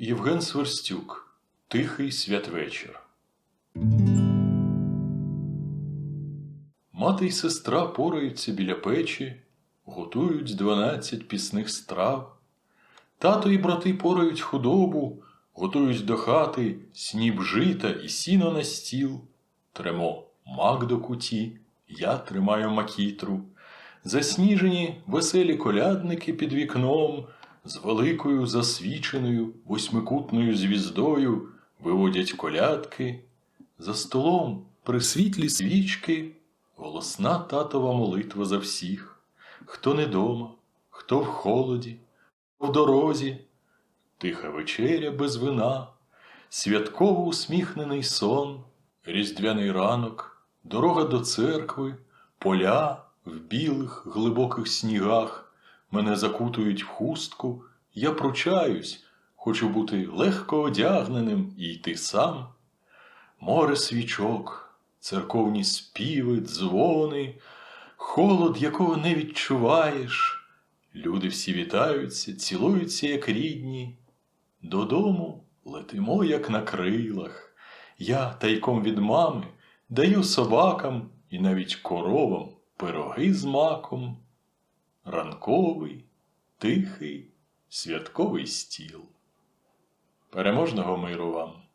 Євген Сверстюк Тихий святвечір. Мати й сестра пораються біля печі, готують дванадцять пісних страв. Тато і брати порають худобу, готують до хати сніп жита і сіно на стіл. Тремо мак до куті, я тримаю макітру. Засніжені веселі колядники під вікном з великою засвіченою восьмикутною звіздою виводять колядки. За столом при світлі свічки голосна татова молитва за всіх, хто не дома, хто в холоді, в дорозі, тиха вечеря без вина, святково усміхнений сон, різдвяний ранок, дорога до церкви, поля в білих глибоких снігах мене закутують в хустку, я пручаюсь, хочу бути легко одягненим і йти сам. Море свічок, церковні співи, дзвони, холод, якого не відчуваєш. Люди всі вітаються, цілуються, як рідні. Додому летимо, як на крилах. Я тайком від мами даю собакам і навіть коровам пироги з маком. Ранковий, тихий, святковий стіл. Переможного миру вам!